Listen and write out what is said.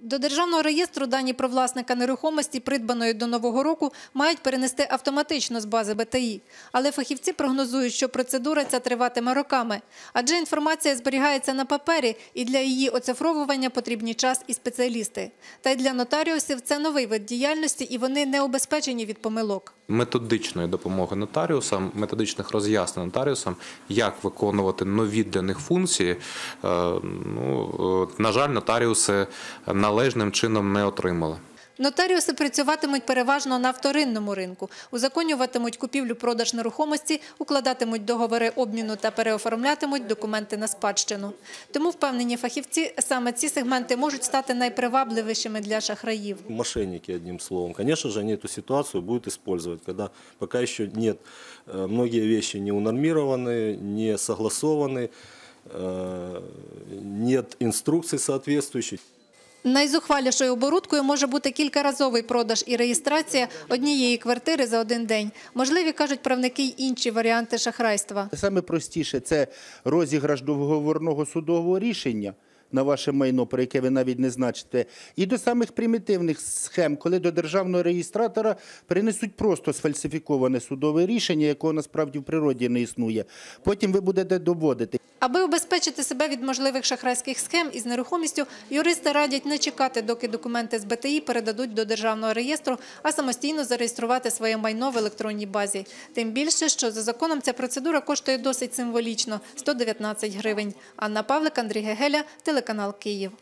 До державного реєстру дані про власника нерухомості, придбаної до нового року, мають перенести автоматично з бази БТІ. Але фахівці прогнозують, що процедура ця триватиме роками, адже інформація зберігається на папері, і для її оцифровування потрібні час і спеціалісти. Та й для нотаріусів це новий вид діяльності, і вони не обезпечені від помилок. Методичної допомоги нотаріусам, методичних роз'яснень нотаріусам, як виконувати нові для них функції. е, Ну, е, на жаль, нотаріуси належним чином не отримали. Нотаріуси працюватимуть переважно на вторинному ринку, узаконюватимуть купівлю-продаж нерухомості, укладатимуть договори обміну та переоформлятимуть документи на спадщину. Тому впевнені фахівці, саме ці сегменти можуть стати найпривабливішими для шахраїв. Мошенники, одним словом. Конечно же, они эту ситуацию будут использовать, когда пока еще нет, э, многие вещи не унормированы, не согласованы, э, нет инструкций соответствующих. Найзухвалішою оборудкою може бути кількаразовий продаж і реєстрація однієї квартири за один день. Можливі, кажуть правники, й інші варіанти шахрайства. Саме простіше це розіграш договорного судового рішення на ваше майно, про яке ви навіть не значите, і до самих примітивних схем, коли до державного реєстратора принесуть просто сфальсифіковане судове рішення, якого насправді в природі не існує. Потім ви будете доводити. Аби убезпечити себе від можливих шахрайських схем із нерухомістю, юристи радять не чекати, доки документи з БТІ передадуть до державного реєстру, а самостійно зареєструвати своє майно в електронній базі. Тим більше, що за законом ця процедура коштує досить символічно – 119 гривень. Анна Павлик, Андрій Гегеля, телеканал Київ.